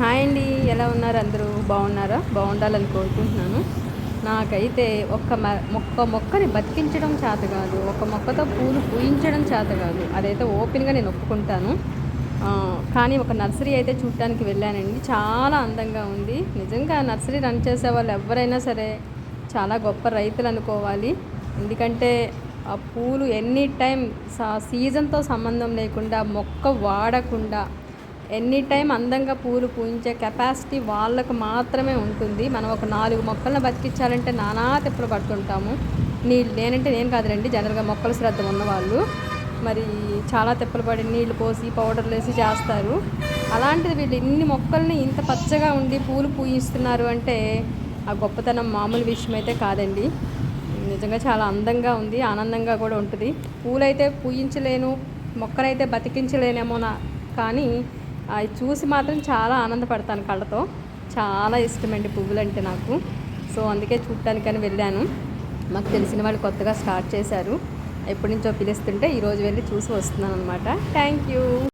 Hi అండి. ఎలా ఉన్నారు అందరూ? బాగున్నారా? బాగుండాలని కోరుకుంటున్నాను. నాకైతే ఒక్క మ- మొక్క మొక్కని బతికించడం చేత కాదు ఒక మొక్కతో పూలు పూయించడం చేత కాదు. అదైతే ఓపెన్గా నేను ఒప్పుకుంటాను. కానీ ఒక నర్సరీ అయితే చూడటానికి వెళ్ళానండి. చాలా అందంగా ఉంది. నిజంగా నర్సరీ రన్ చేసే వాళ్ళు ఎవరైనా సరే చాలా గొప్ప రైతులు అనుకోవాలి. ఎందుకంటే ఆ పూలు ఎనీ టైం సీజన్తో సంబంధం లేకుండా మొక్క వాడకుండా ఎనీ టైం అందంగా పూలు పూయించే కెపాసిటీ వాళ్ళకు మాత్రమే ఉంటుంది. మనం ఒక నాలుగు మొక్కలను బతికించాలంటే నానా తిప్పలు పడుతుంటాము. నీళ్ళు నేనంటే నేను కాదులేండి జనరల్గా మొక్కల శ్రద్ధ ఉన్నవాళ్ళు. మరి చాలా తిప్పలు పడి నీళ్ళు పోసి పౌడర్లు వేసి చేస్తారు. అలాంటిది వీళ్ళు ఇన్ని మొక్కల్ని ఇంత పచ్చగా ఉండి పూలు పూయిస్తున్నారు అంటే ఆ గొప్పతనం మామూలు విషయం అయితే కాదండి. నిజంగా చాలా అందంగా ఉంది ఆనందంగా కూడా ఉంటుంది. పూలైతే పూయించలేను మొక్కనైతే బతికించలేనేమో నా కానీ అవి చూసి మాత్రం చాలా ఆనందపడతాను కళ్ళతో. చాలా ఇష్టమండి పువ్వులు అంటే నాకు. సో అందుకే చూడటానికని వెళ్ళాను. మాకు తెలిసిన వాళ్ళు కొత్తగా స్టార్ట్ చేశారు. ఎప్పటి నుంచో పిలుస్తుంటే ఈరోజు వెళ్ళి చూసి వస్తున్నాను అనమాట థ్యాంక్ యూ.